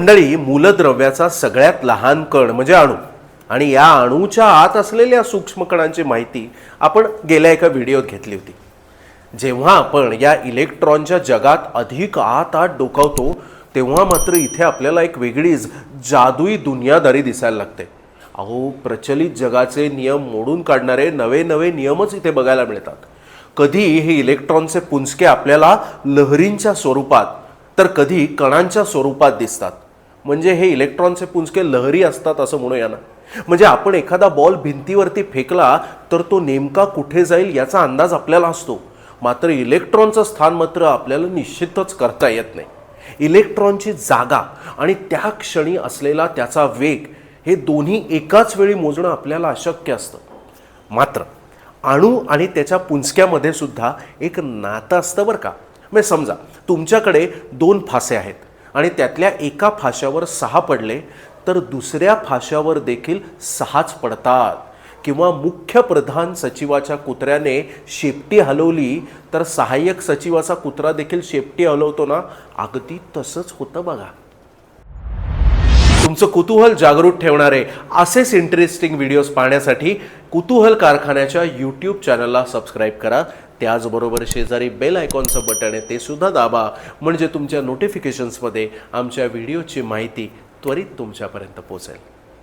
मंडळी मूलद्रव्याचा सगळ्यात लहान कण म्हणजे अणू. आणि या अणूच्या आत असलेल्या सूक्ष्म कणांची माहिती आपण गेल्या एका व्हिडिओत घेतली होती. जेव्हा आपण या इलेक्ट्रॉनच्या जगात अधिक आत आत डोकावतो तेव्हा मात्र इथे आपल्याला एक वेगळीच जादुई दुनियादारी दिसायला लागते. अहो प्रचलित जगाचे नियम मोडून काढणारे नवे नवे नियमच इथे बघायला मिळतात. कधी हे इलेक्ट्रॉनचे पुंजके आपल्याला लहरींच्या स्वरूपात तर कधी कणांच्या स्वरूपात दिसतात. म्हणजे हे इलेक्ट्रॉनचे पुंजके लहरी असतात असं म्हणूया ना. म्हणजे आपण एखादा बॉल भिंतीवरती फेकला तर तो नेमका कुठे जाईल याचा अंदाज आपल्याला असतो. मात्र इलेक्ट्रॉनचं स्थान मात्र आपल्याला निश्चितच करता येत नाही. इलेक्ट्रॉनची जागा आणि त्या क्षणी असलेला त्याचा वेग हे दोन्ही एकाच वेळी मोजणं आपल्याला अशक्य असतं. मात्र अणू आणि त्याच्या पुंजक्यामध्ये सुद्धा एक नातं असतं बरं का. म्हणजे समजा तुमच्याकडे दोन फासे आहेत. आणि त्यातल्या एका फाश्यावर सहा पडले तर दुसऱ्या फाश्यावर देखील सहाच पडतात. किंवा मुख्य प्रधान सचिवाच्या कुत्र्याने शेपटी हलवली तर सहाय्यक सचिवाचा कुत्रा देखील शेपटी हलवतो ना? अगदी तसंच होतं बघा. तुमचं कुतूहल जागृत ठेवणारे असेच इंटरेस्टिंग व्हिडिओज पाहण्यासाठी कुतूहल कारखान्याच्या यूट्यूब चॅनलला सबस्क्राईब करा. त्याचबरोबर शेजारी बेल आयकॉनचं बटन आहे ते सुद्धा दाबा. म्हणजे तुमच्या नोटिफिकेशन्समध्ये आमच्या व्हिडिओची माहिती त्वरित तुमच्यापर्यंत पोहोचेल.